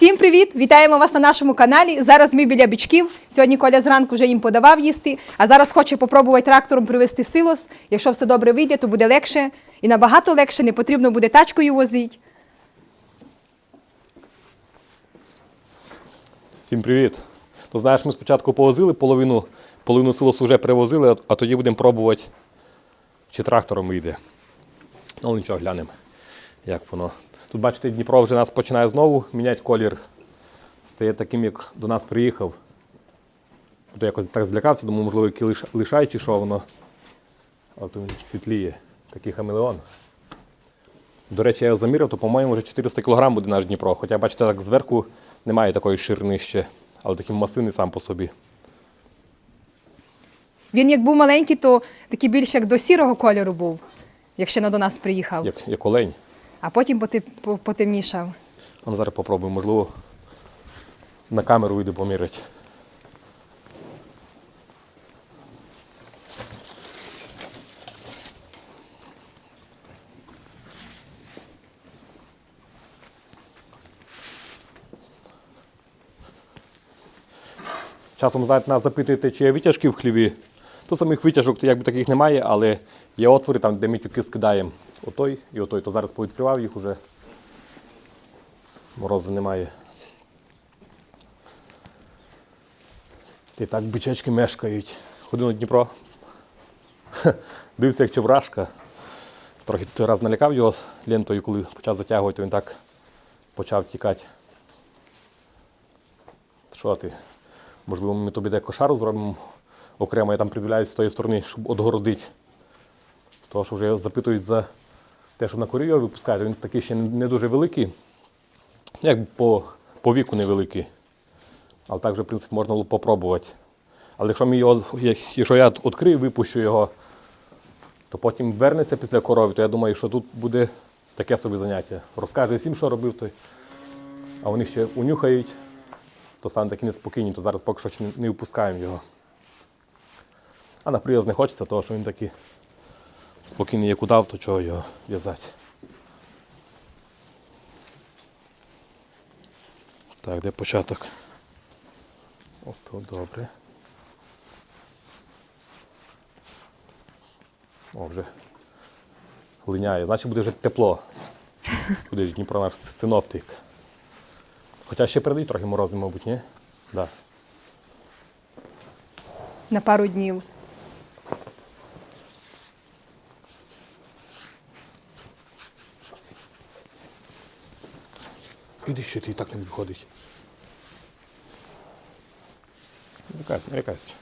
Всім привіт! Вітаємо вас на нашому каналі. Зараз ми біля бічків. Сьогодні Коля зранку вже їм подавав їсти, а зараз хоче попробувати трактором привезти силос. Якщо все добре вийде, то буде легше і набагато легше, не потрібно буде тачкою возити. Всім привіт. То знаєш, ми спочатку повозили половину, половину силосу вже привозили, а тоді будемо пробувати, чи трактором вийде. Ну нічого, глянемо, як воно. Тут, бачите, Дніпро вже нас починає знову міняти колір. Стає таким, як до нас приїхав. Тут якось так злякався, думаю, можливо, який лиш, лишай чи що воно. А то він світліє, такий хамелеон. До речі, я його заміряв, то, по-моєму, вже 400 кг буде наш Дніпро. Хоча, бачите, так зверху немає такої ширини ще, але такий масивний сам по собі. Він як був маленький, то такий більш як до сірого кольору був, як ще не до нас приїхав, Як, як олень. А потім потемнішав. А зараз попробуємо, можливо, на камеру вийде поміряти. Часом, знаєте, нас запитуєте, чи є витяжки в хліві. То самих витяжок якби таких немає, але є отвори там, де ми тюки скидаємо. Отой і отой. То зараз повідкривав їх уже. Морозу немає. І так бичечки мешкають. Ходив на Дніпро. Дивився, як чебрашка. Трохи той раз налякав його з лентою, коли почав затягувати, то він так почав тікати. Що ти? Можливо, ми тобі де кошару зробимо окремо, я там приділяю з тої сторони, щоб одгородити. Тому що вже запитують за те, що на корі його випускають, він такий ще не дуже великий. Як по, по віку невеликий. Але так вже, в принципі, можна було попробувати. Але якщо, ми його, якщо я відкрию, випущу його, то потім вернеться після корови, то я думаю, що тут буде таке собі заняття. Розкаже всім, що робив той, а вони ще унюхають, то стане такі неспокійні, то зараз поки що не- не випускаємо його. А на прив'яз не хочеться, тому що він такий спокійний, як удав, то чого його в'язати. Так, де початок? Ото добре. О, вже линяє. Значить буде вже тепло. Буде ж Дніпро наш синоптик. Хоча ще передають трохи морози, мабуть, ні? Да. На пару днів. Іди ще ти і так не виходить. Не якась.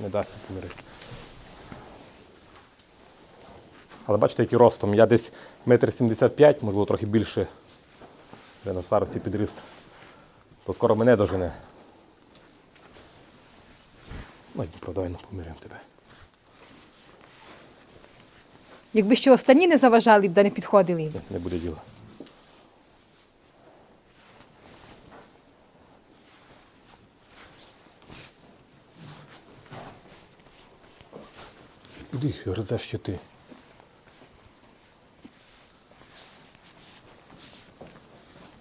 Не дасться помирити. Але бачите, який ростом. Я десь метр сімдесят п'ять, можливо, трохи більше. Вже на старості підріс. То скоро мене дожене. Ну, Дніпро, давай ну, тебе. Якби ще останні не заважали б, да не підходили. Не буде діла. Іди, гризеш ще ти.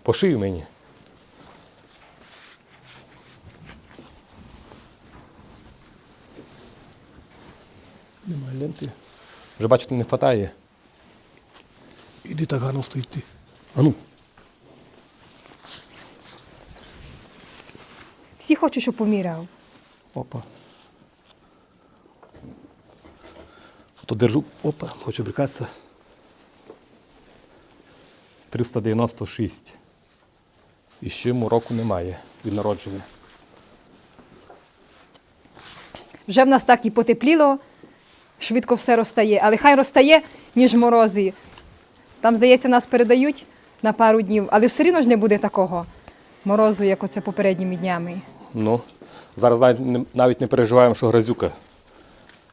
По мені. Немає ленти. Вже бачите, не вистачає. Іди так гарно стоїть ти. А ну. Всі хочуть, щоб поміряв. Опа. То держу. Опа, хочу брикатися. 396. І ще йому року немає від народження. Вже в нас так і потепліло, швидко все розтає, але хай розтає, ніж морози. Там, здається, нас передають на пару днів, але все рівно ж не буде такого морозу, як оце попередніми днями. Ну, зараз навіть не, переживаємо, що грязюка.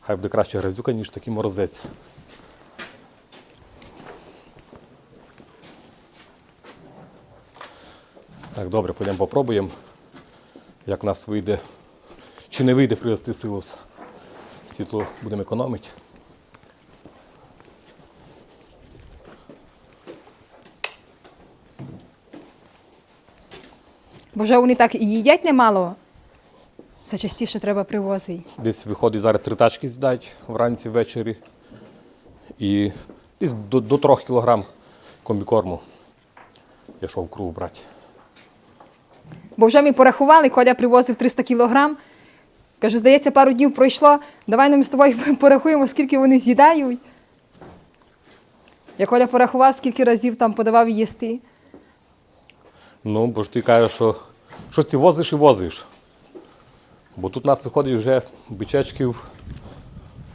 Хай буде краще грязюка, ніж такий морозець. Так, добре, підемо попробуємо, як в нас вийде. Чи не вийде привезти силус. Світло будемо економити. Бо вже вони так і їдять немало. Це частіше треба привозити. Десь виходить зараз три тачки з'їдають вранці ввечері. І десь до, до 3 кілограм комбікорму. Я йшов кругу брати. Бо вже ми порахували, Коля привозив 300 кілограм. Кажу, здається, пару днів пройшло. Давай нам з тобою порахуємо, скільки вони з'їдають. Я Коля порахував, скільки разів там подавав їсти. Ну, бо ж ти кажеш, що, що ти возиш і возиш. Бо тут у нас виходить вже бичечків,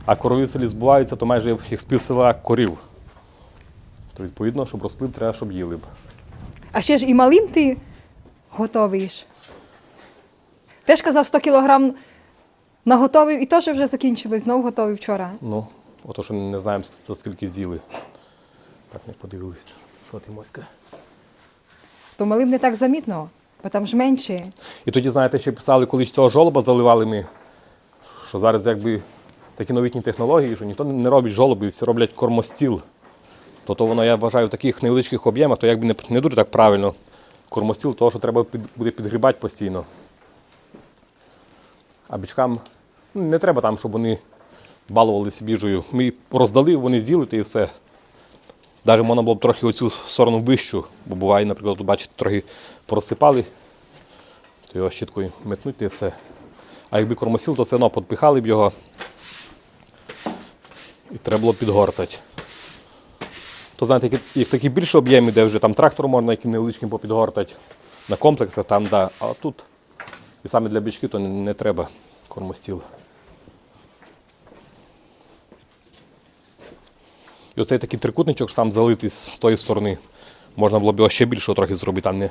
а корові в селі збуваються, то майже їх з пів села корів. То відповідно, щоб росли, б, треба, щоб їли б. А ще ж і малим ти готовиш. Теж казав 100 кілограм наготовив і теж вже закінчилось, знов готовий вчора. Ну, ото що не знаємо, за скільки з'їли. Так не подивилися. Що ти, Моська? То малим не так замітно, бо там ж менше. І тоді, знаєте, ще писали, коли ж цього жолоба заливали ми, що зараз якби такі новітні технології, що ніхто не робить жолоби, всі роблять кормостіл. То, то воно, я вважаю, в таких невеличких об'ємах, то якби не, не дуже так правильно. Кормостіл, того, що треба під, буде підгрібати постійно. А бичкам ну, не треба там, щоб вони балувалися біжею. Ми роздали, вони з'їли, то і все. Навіть можна було б трохи оцю сторону вищу, бо буває, наприклад, бачите, трохи просипали, то його щіткою метнути і все. А якби кормосіл, то все одно підпихали б його і треба було підгортати. То знаєте, як, як такі більші об'єми, де вже там трактор можна яким невеличким попідгортати, на комплексах там, да. А тут і саме для бички то не, не треба кормостіл. І оцей такий трикутничок, що там залитий з тої сторони. Можна було б його ще більшого трохи зробити, там не,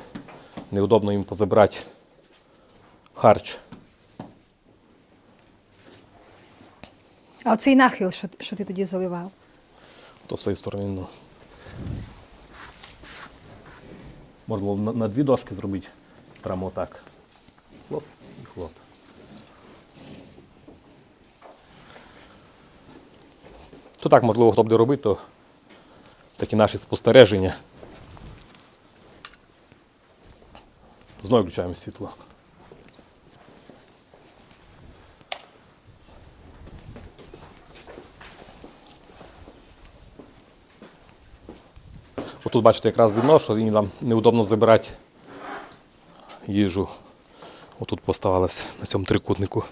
неудобно їм позабирати харч. А оцей нахил, що, що ти тоді заливав? То з цієї сторони, ну. Можна було на, на дві дошки зробити. Прямо отак. Хлоп і хлоп. То так, можливо, хто буде робити, то такі наші спостереження. Знову включаємо світло. Отут, бачите, якраз видно, що їм там неудобно забирати їжу. Отут поставалося на цьому трикутнику.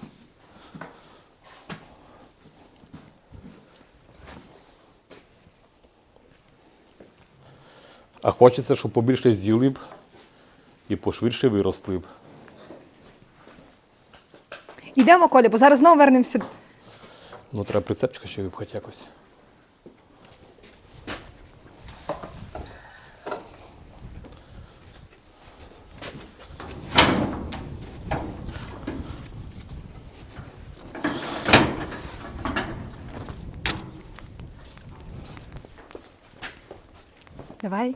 А хочеться, щоб побільше з'їли б і пошвидше виросли б. Ідемо, Коля, бо зараз знову вернемося. Ну, треба прицепчика ще випхати якось. Давай.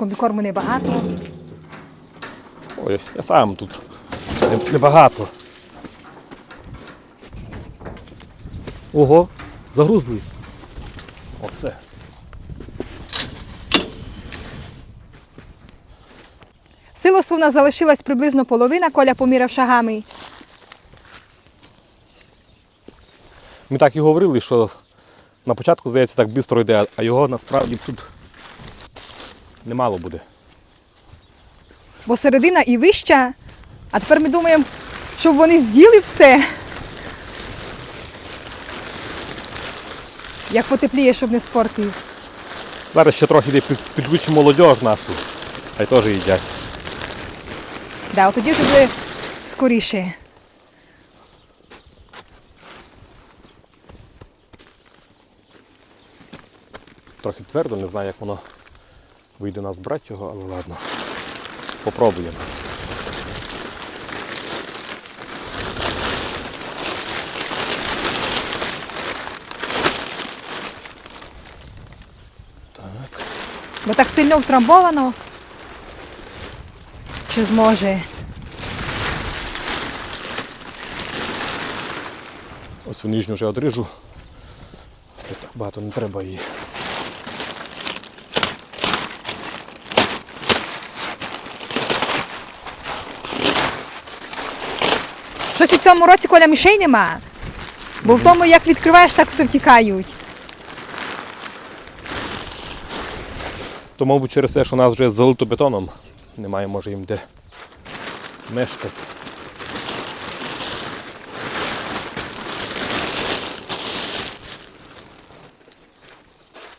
Комбікорму небагато. Ой, я сам тут. Небагато. Ого, загрузли. Оце. Силосу у нас залишилась приблизно половина, Коля поміряв шагами. Ми так і говорили, що на початку, здається, так швидко йде, а його насправді тут немало буде. Бо середина і вища. А тепер ми думаємо, щоб вони з'їли все. Як потепліє, щоб не спортив. Зараз ще трохи підключимо молодіж нашу, а й теж їдять. Да, от тоді вже буде скоріше. Трохи твердо, не знаю, як воно вийде нас брати його, але ладно. Попробуємо. Так. Бо так сильно втрамбовано. Чи зможе? Оцю нижню вже одрижу. Так багато не треба її. Щось у цьому році коля мішей нема. Бо в тому, як відкриваєш, так все втікають. То, мабуть, через те, що нас вже залито бетоном. Немає, може, їм де мешкати.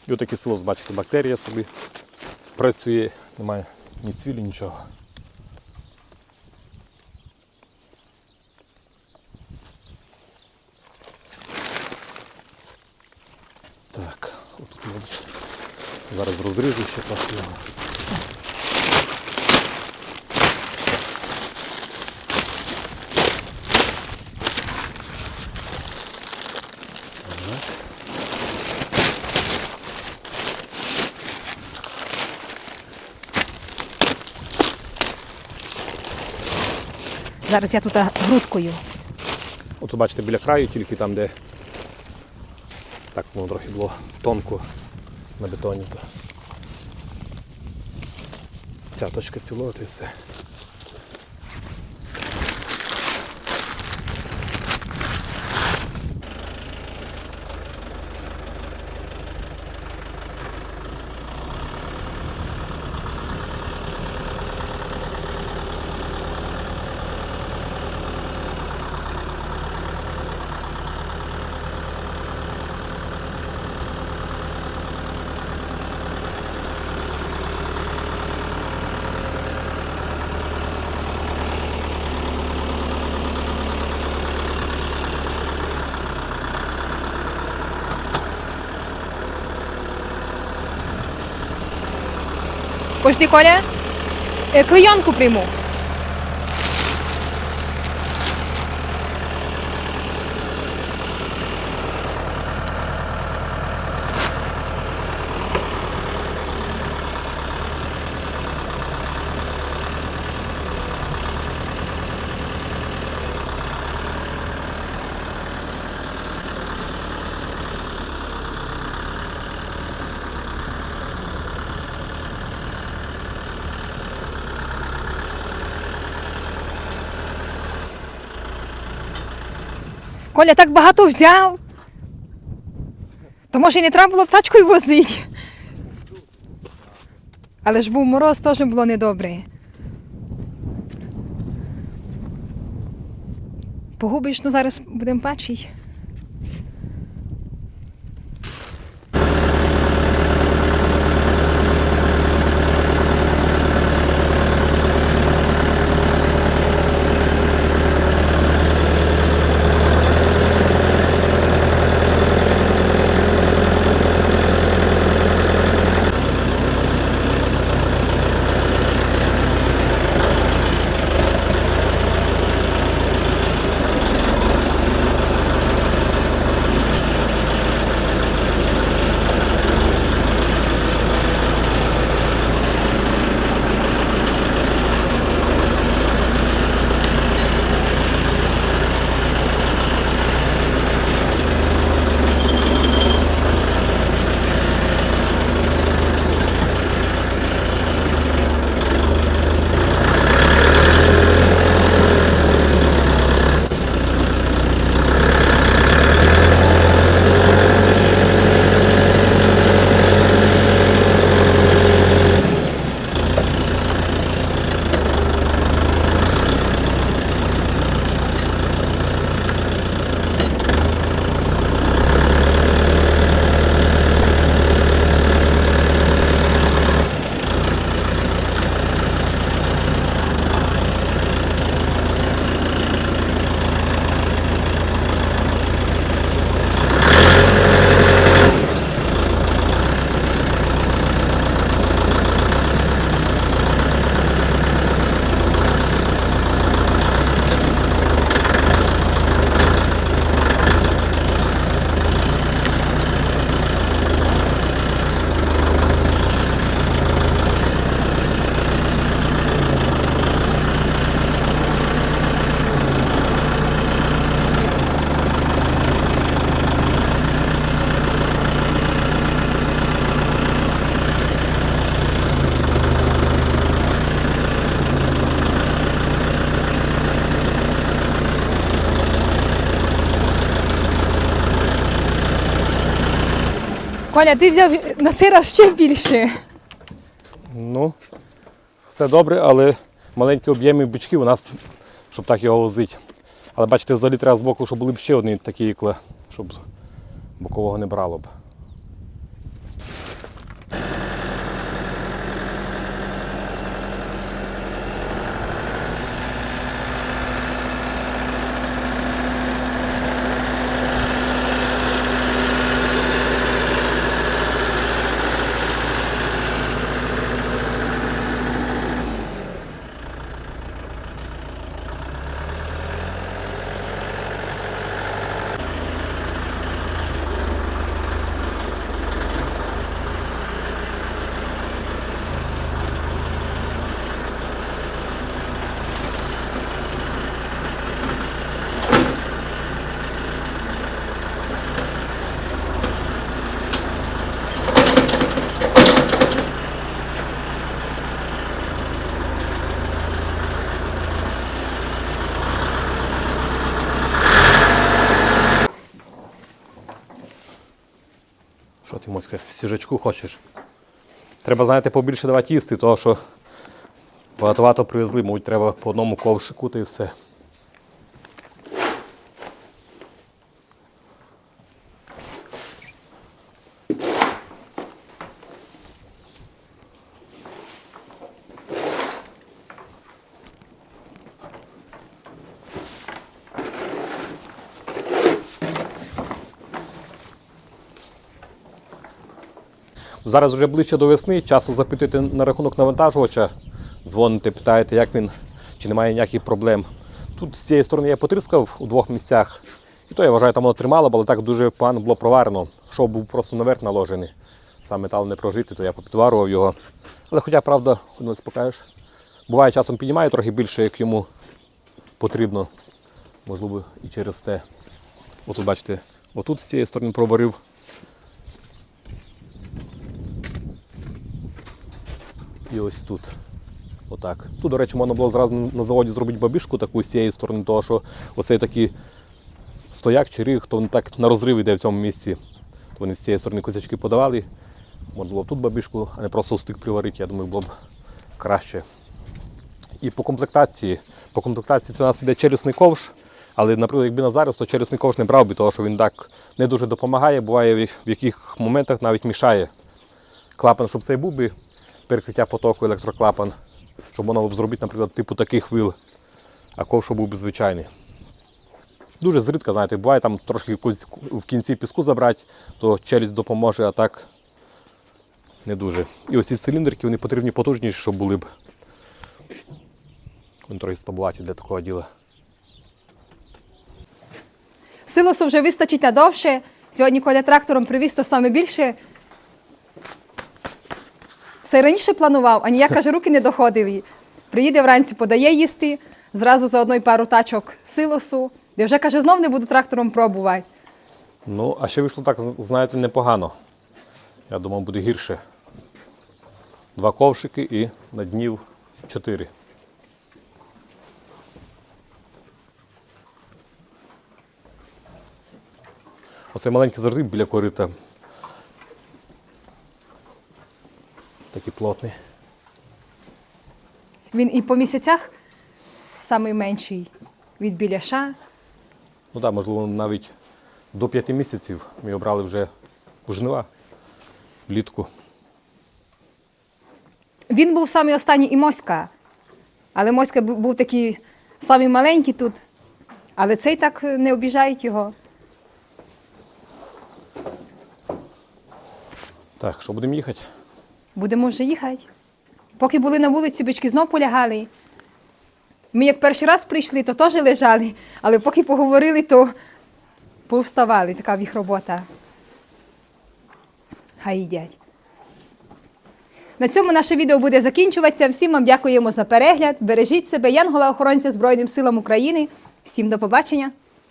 І отаке село, бачите, бактерія собі працює, немає ні цвілі, нічого. Так, зараз розріжу ще трохи його. Зараз я тут грудкою. От бачите, біля краю, тільки там, де так воно трохи було тонко на бетоні, то ця точка цілого, і все. Пожди, Коля. Е, Клейонку прийму. Коля так багато взяв. То може і не треба було б тачкою возити. Але ж був мороз, теж було недобре. Погубиш, ну зараз будемо бачити. Коля, ти взяв на цей раз ще більше. Ну, все добре, але маленькі об'єми бичків у нас, щоб так його возити. Але бачите, взагалі треба з боку, щоб були б ще одні такі ікли, щоб бокового не брало б. Що ти, Моська, сіжачку хочеш? Треба, знаєте, побільше давати їсти, тому що багато привезли, мабуть, треба по одному ковшику та і все. Зараз вже ближче до весни, часу запитуєте на рахунок навантажувача, дзвоните, питаєте, як він, чи немає ніяких проблем. Тут з цієї сторони я потріскав у двох місцях. І то я вважаю, там воно тримало, але так дуже погано було проварено. Шов був просто наверх наложений. Сам метал не прогрітий, то я попідварував його. Але хоча, правда, ну, покажеш. Буває, часом піднімає трохи більше, як йому потрібно. Можливо, і через те. Отут бачите, отут з цієї сторони проварив. І ось тут. Отак. Тут, до речі, можна було зразу на заводі зробити бабішку таку з цієї сторони, того що оцей такий стояк чи ріг, то він так на розрив йде в цьому місці. То вони з цієї сторони косячки подавали. Можна було тут бабішку, а не просто стик приварити, я думаю, було б краще. І по комплектації. По комплектації це у нас йде челюсний ковш, але, наприклад, якби на зараз, то челюсний ковш не брав би, тому що він так не дуже допомагає, буває в яких моментах навіть мішає. Клапан, щоб цей був би перекриття потоку, електроклапан, щоб можна було б зробити, наприклад, типу таких вил, а ковш щоб був би звичайний. Дуже зрідка, знаєте, буває там трошки в кінці піску забрати, то челюсть допоможе, а так не дуже. І ось ці циліндрики вони потрібні потужніші, щоб були б. Вони трохи стаблаті для такого діла. Силосу вже вистачить надовше. Сьогодні Коля трактором привіз то саме більше. Й раніше планував, а ніяк каже, руки не доходили. Приїде вранці, подає їсти, зразу заодно й пару тачок силосу, де вже каже, знов не буду трактором пробувати. Ну, а ще вийшло так, знаєте, непогано. Я думав, буде гірше. Два ковшики і на днів чотири. Оце маленький зерзик біля корита. Такий плотний. Він і по місяцях самий менший від біляша. Ну так, можливо, навіть до п'яти місяців ми обрали вже у жнива влітку. Він був самий останній і Моська. Але Моська був такий самий маленький тут. Але цей так е, не обіжають його. Так, що будемо їхати? Будемо вже їхати. Поки були на вулиці, бички знов полягали. Ми як перший раз прийшли, то теж лежали, але поки поговорили, то повставали. Така в їх робота. Хай їдять. На цьому наше відео буде закінчуватися. Всім вам дякуємо за перегляд. Бережіть себе, Янгола охоронця Збройним силам України. Всім до побачення!